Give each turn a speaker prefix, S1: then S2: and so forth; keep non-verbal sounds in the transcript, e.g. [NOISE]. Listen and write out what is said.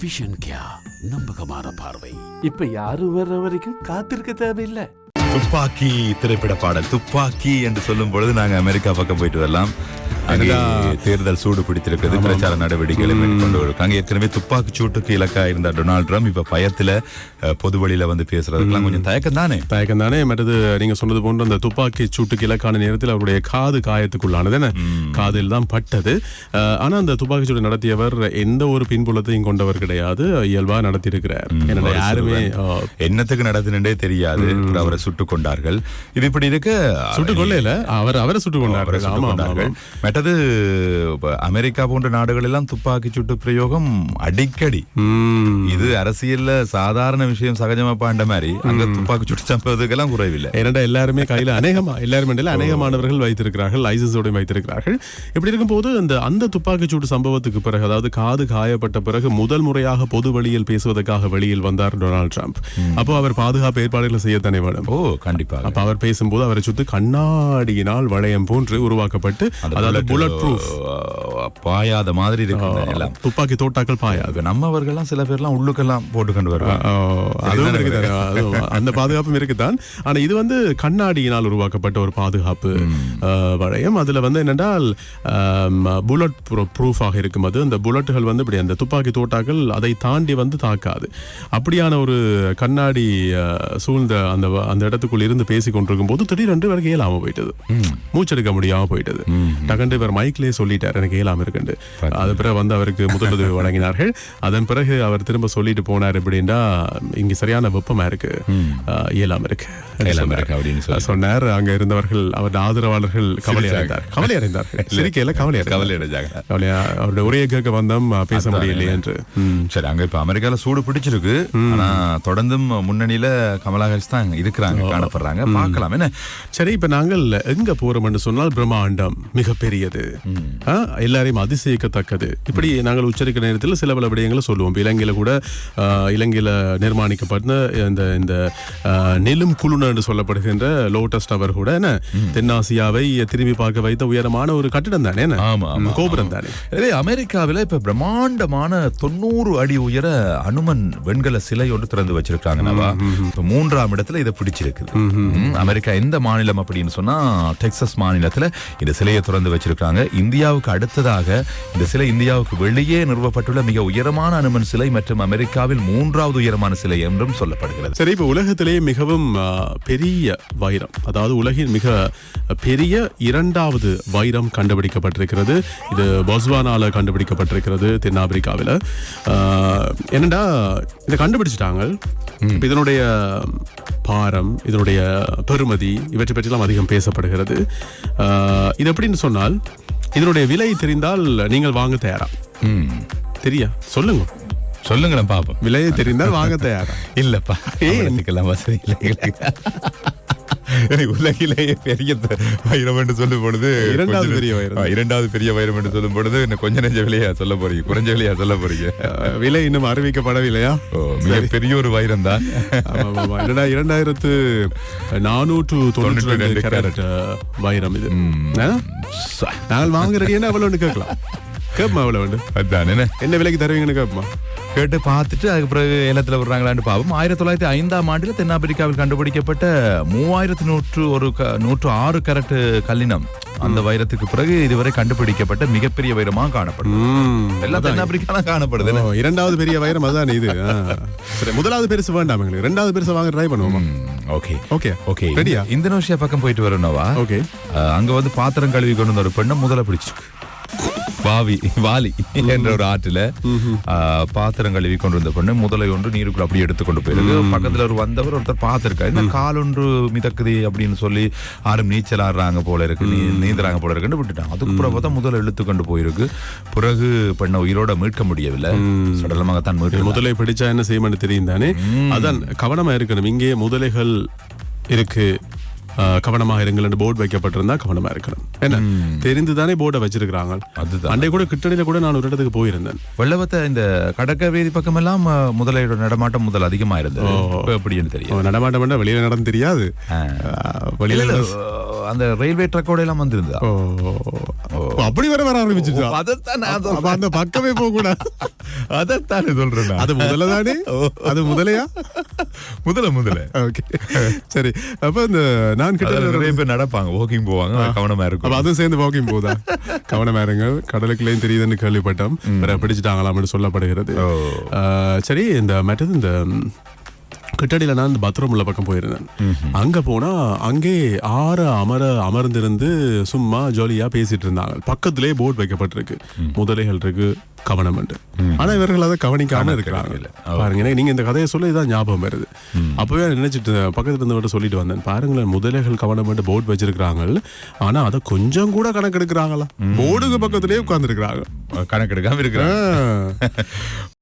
S1: Vision கியா நம்பகமான பார்வை.
S2: இப்ப யாரும் வர்ற வரைக்கும் காத்திருக்க தேவையில்லை.
S3: துப்பாக்கி திரைப்பட பாடல் துப்பாக்கி என்று சொல்லும் பொழுது நாங்க அமெரிக்கா பக்கம் போயிட்டு வரலாம். தேர்தல் சூடு பிடித்திருக்கிறது பிரச்சார நடவடிக்கைகளை மேற்கொண்டு இருக்காங்க ஏற்கனவே துப்பாக்கி சூட்டுக்கு இலக்கா இருந்த டொனால்ட் ட்ரம்ப் இப்ப பயத்துல பொது வழியில வந்து பேசுறதுக்கெல்லாம் கொஞ்சம் தயக்கம் தானே
S4: தயக்கம் தானே மற்றது நீங்க சொன்னது போன்று அந்த துப்பாக்கி சூட்டுக்கு இலக்கான நேரத்தில் அவருடைய காது காயத்துக்குள்ளானது என்ன? காதில் தான் பட்டது. ஆனா அந்த துப்பாக்கி சூடு நடத்தியவர் எந்த ஒரு பின்புலத்தையும் கொண்டவர் கிடையாது. இயல்பா நடத்தியிருக்கிறார். என்னோட யாருமே
S3: என்னத்துக்கு நடத்தினே தெரியாது. அவரை சுட்டுக் கொண்டார்கள். இது இப்படி இருக்க.
S4: சுட்டுக் கொள்ளையில அவர் அவரை சுட்டுக் கொண்டார்கள். ஆமா
S3: இப்ப அமெரிக்கா போன்ற நாடுகள் எல்லாம் துப்பாக்கி சூட்டு பிரயோகம் அடிக்கடி. இது அரசியல்ல சாதாரண விஷயம் சகஜமா பாண்ட மாதிரி. அங்க துப்பாக்கி சூட்டு சம்பவத்துக்கெல்லாம் குறைவில்லை.
S4: ஏனென்றா எல்லாருமே கையில அநேகமா எல்லாருமே அநேகமானவர்கள் வைத்திருக்கிறார்கள் லைசன்ஸோட வைத்திருக்கிறார்கள். இப்படி இருக்கும்போது அந்த அந்த துப்பாக்கிச்சூடு சம்பவத்துக்கு பிறகு அதாவது காது காயப்பட்ட பிறகு முதல் முறையாக பொது வழியில் பேசுவதற்காக வெளியில் வந்தார் டொனால்ட் ட்ரம்ப். அப்போ அவர் பாதுகாப்பு ஏற்பாடுகளை செய்யத்தானே வேணும்.
S3: ஓ கண்டிப்பா
S4: அப்ப அவர் பேசும்போது அவரை சுத்தி கண்ணாடியினால் வளையம் போன்று உருவாக்கப்பட்டு அதாவது புல்லட் ப்ரூஃப்
S3: பாயாத மாதிரி இருக்கு எல்லாம்.
S4: துப்பாக்கி தோட்டாக்கள் பாயாது
S3: நம்மவர்கள்லாம் சில பேர்லாம் உள்ளுக்கெல்லாம் போட்டு கொண்டு வருவாங்க.
S4: அதுவும் அந்த பாதுகாப்பும் இருக்குதான். ஆனா இது வந்து கண்ணாடியினால் உருவாக்கப்பட்ட ஒரு பாதுகாப்பு. வளையம். அதுல வந்து என்னென்றால் புல்லட் ப்ரூஃபாக இருக்கும் அது அந்த புல்லட்டுகள் வந்து இப்படி அந்த துப்பாக்கி தோட்டாக்கள் அதை தாண்டி வந்து தாக்காது. அப்படியான ஒரு கண்ணாடி சூழ்ந்த அந்த அந்த இடத்துக்குள் இருந்து பேசி கொண்டிருக்கும் போது திடீரென்று இவருக்கு இயலாம போயிட்டது. மூச்செடுக்க முடியாம போயிட்டது. டகண்டு இவர் மைக்லயே சொல்லிட்டார். எனக்கு இயலாம இருக்குண்டு. அது பிறகு வந்து அவருக்கு முதலுதவி வழங்கினார்கள். அதன் பிறகு அவர் திரும்ப சொல்லிட்டு போனார் எப்படின்னா இங்க சரியான வெப்பமா இருக்கு. இயலாம இருக்கு. சொன்னார்.
S3: அப்படின்னு
S4: அங்க இருந்தவர்கள் அவர் ஆதரவாளர்கள் கவலை அடைந்தார் கவலை அடைந்தார்கள் சிரிக்கையில கவலை.
S3: கவலை அடைஞ்சாங்க
S4: கவலையா அவருடைய உரையை கேட்க வந்தோம் பேச முடியலையே என்று.
S3: சரி அங்க இப்ப அமெரிக்கால சூடு பிடிச்சிருக்கு. ஆனா தொடர்ந்தும் முன்னணியில கமலா ஹாரிஸ் தான் இருக்கிறாங்க காணப்படுறாங்க. பார்க்கலாம். என்ன?
S4: சரி இப்ப நாங்கள் எங்க போறோம் என்று சொன்னால் பிரம்மாண்டம் மிகப்பெரியது ஆ, எல்லாரையும் அதிசயிக்கத்தக்கது. இப்படி நாங்கள் உச்சரிக்கிற நேரத்தில் சில பல விடயங்களை சொல்லுவோம். இலங்கையில கூட இலங்கையில நிர்மாணிக்கப்பட்ட இந்த இந்த நெலும் குழுன என்று சொல்லப்படுகின்ற லோட்டஸ் டவர் கூட என்ன? தென்னாசியாவை திரும்பி பார்க்க வைத்த உயரமான ஒரு கட்டிடம் தானே கோபுரம் தானே.
S3: எனவே அமெரிக்காவில இப்ப பிரம்மாண்டமான தொண்ணூறு அடி உயர அனுமன் வெண்கல சிலை ஒன்று திறந்து வச்சிருக்காங்க இப்ப மூன்றாம் இடத்துல இதை பிடிச்சிருக்குது. அமெரிக்கா எந்த மாநிலம் அப்படின்னு சொன்னா டெக்சஸ் மாநிலத்துல இந்த சிலையை திறந்து வச்சிருக்காங்க. இந்தியாவுக்கு அடுத்ததாக இந்த சிலை இந்தியாவுக்கு வெளியே நிறுவப்பட்டுள்ள மிக உயரமான அனுமன் சிலை மற்றும் அமெரிக்காவில் மூன்றாவது உயரமான சிலை என்றும் சொல்லப்படுகிறது.
S4: சரி இப்ப உலகத்திலேயே மிகவும் பெரிய வைரம் அதாவது உலகின் மிக பெரிய இரண்டாவது வைரம் கண்டுபிடிக்கப்பட்டிருக்கிறது. இது பொஸ்வானால கண்டுபிடிக்கப்பட்டிருக்கிறது தென்னாப்பிரிக்காவில். என்னடா இதை கண்டுபிடிச்சிட்டாங்க. இதனுடைய பாரம் இதனுடைய பெறுமதி இவற்றை பற்றிலாம் அதிகம் பேசப்படுகிறது. இது எப்படின்னு சொன்னால் இதனுடைய விலை தெரிந்தால் நீங்கள் வாங்க தயாரா?
S3: ம்.
S4: தெரியா? சொல்லுங்க.
S3: சொல்லுங்களேன் பாப்போம்.
S4: விலையை தெரிந்தால் வாங்க தயாரா?
S3: இல்லப்பா ஏன்னுக்கெல்லாம் வசதி இல்லை. எனக்கு உலகிலேயே பெரிய வைரம் என்று சொல்லும் பொழுது
S4: இரண்டாவது பெரிய வைரம்.
S3: இரண்டாவது பெரிய வைரம் என்று சொல்லும் பொழுது இன்னும் கொஞ்ச நெஞ்ச விலையா சொல்ல போறீங்க? குறைஞ்ச விலையா சொல்ல போறீங்க?
S4: விலை இன்னும் அறிவிக்கப்படவில்லையா?
S3: மிக பெரிய ஒரு வைரம் தான்.
S4: இரண்டாயிரத்து நானூற்று தொண்ணூற்றி ரெண்டு கேரட் வைரம் இது? நாங்கள் வாங்க ரெடியான எவ்வளோன்னு கேட்கலாம். கேட்போம் வேண்டு
S3: அதான். என்ன
S4: என்ன விலைக்கு தருவீங்கன்னு கேட்போமா?
S3: கேட்டு பார்த்துட்டு அதுக்கு பிறகு ஏலத்துல விடுறாங்களான்னு பாப்போம் ஆயிரத்தி தொள்ளாயிரத்தி ஐந்தாம் ஆண்டில் தென்னாப்பிரிக்காவில் கண்டுபிடிக்கப்பட்ட மூவாயிரத்தி நூற்று ஒரு நூற்று ஆறு கரட் கல்லினம். அந்த வைரத்துக்கு பிறகு இதுவரை கண்டுபிடிக்கப்பட்ட மிகப்பெரிய வைரமாக காணப்படும்
S4: ம்.
S3: எல்லாம் தென்னாப்பிரிக்கா தான் காணப்படுது.
S4: இரண்டாவது பெரிய வைரம் அதான் இது? முதலாவது பெருசு வேண்டாம் எங்களுக்கு. ரெண்டாவது பெருசு வாங்க ட்ரை பண்ணுவோமா?
S3: ஓகே.
S4: ஓகே.
S3: ஓகே. இந்தோனேஷியா பக்கம் போயிட்டு வரணும்வா
S4: ஓகே.
S3: அங்க வந்து பாத்திரம் கழுவி கொண்டு வந்த ஒரு பெண்ணை முதல்ல பிடிச்சிருக்கு. வாவி வாலி என்ற ஒரு ஆற்றுல பாத்திரம் கழுவி கொண்டு வந்த பெண்ணு முதலை ஒன்று நீருக்குள்ள அப்படியே எடுத்து கொண்டு போயிருக்கு பக்கத்துல ஒரு வந்தவர் ஒருத்தர் பார்த்திருக்காரு என்ன கால் ஒன்று மிதக்குது அப்படின்னு சொல்லி யாரும் நீச்சல் ஆடுறாங்க போல இருக்கு. நீந்துறாங்க போல இருக்குன்னு விட்டுட்டாங்க. அதுக்கு பிறகு பார்த்தா முதல்ல இழுத்து கொண்டு போயிருக்கு. பிறகு பெண்ணை உயிரோட மீட்க முடியவில்லை. சடலமாகத்தான் மீட்க
S4: முதலை பிடிச்சா என்ன செய்யணும்னு தெரியும் தானே? அதான் கவனமா இருக்கணும். இங்கே முதலைகள் இருக்கு. கவனமாக இருங்கள் போர்டு வைக்கப்பட்டிருந்தா கவனமா இருக்கணும். என்ன? தெரிந்து தானே போர்டை வச்சிருக்கிறாங்க.
S3: அதுதான்.
S4: அண்டை கூட கிட்டடியில கூட நான் ஒரு இடத்துக்கு போயிருந்தேன்.
S3: வெள்ளவத்தை இந்த கடற்கரை பக்கம் எல்லாம் முதலையோட நடமாட்டம் முதல் அதிகமா இருந்தது எப்படின்னு தெரியும்
S4: நடமாட்டம் வெளியில நடந்து தெரியாது. வெளியில
S3: அந்த ரயில்வே ட்ரக்கோட எல்லாம் வந்திருந்தா.
S4: ஓ. ஓ, அப்படி வர வர ஆரம்பிச்சிருச்சா?
S3: அதைத்தான் நான்
S4: அந்த பக்கமே போக கூடாது
S3: அதைத்தானே சொல்றேன்.
S4: அது முதல்ல தானே? அது முதலையா?
S3: முதல்ல முதல்ல
S4: ஓகே. சரி. அப்ப இந்த நான் கிட்ட
S3: நிறைய பேர் நடப்பாங்க. வாக்கிங் போவாங்க. கவனமா இருக்கும்.
S4: அதுவும் சேர்ந்து வாக்கிங் போதா கவனமா இருங்க. கடலுக்குள்ளேயும் தெரியுதுன்னு கேள்விப்பட்டோம். பிடிச்சிட்டாங்களாம்னு சொல்லப்படுகிறது. சரி இந்த மற்றது இந்த கிட்டடியில நான் பத்ரம் உள்ள பக்கம் போயிருந்தேன். அங்க போனா அங்கே ஆற அமர அமர்ந்திருந்து சும்மா ஜாலியா பேசிட்டு இருந்தாங்க. பக்கத்திலே போர்டு வைக்கப்பட்டிருக்கு. முதலைகள் இருக்கு கவனம் ஆனா இவர்கள் அதை கவனிக்காம இருக்கிறாங்க. பாருங்க நீங்க இந்த கதையை சொல்ல இதான் ஞாபகம் வருது. அப்பவே நான் நினைச்சிட்டு. பக்கத்துல இருந்தவர்கிட்ட சொல்லிட்டு வந்தேன். பாருங்களேன் முதலைகள் கவனம் போர்டு வச்சிருக்காங்க ஆனா அதை கொஞ்சம் கூட கணக்கெடுக்கிறாங்களா? போர்டுக்கு பக்கத்திலேயே உட்கார்ந்துருக்கிறாங்க.
S3: கணக்கெடுக்காம இருக்கிறாங்க. [LAUGHS]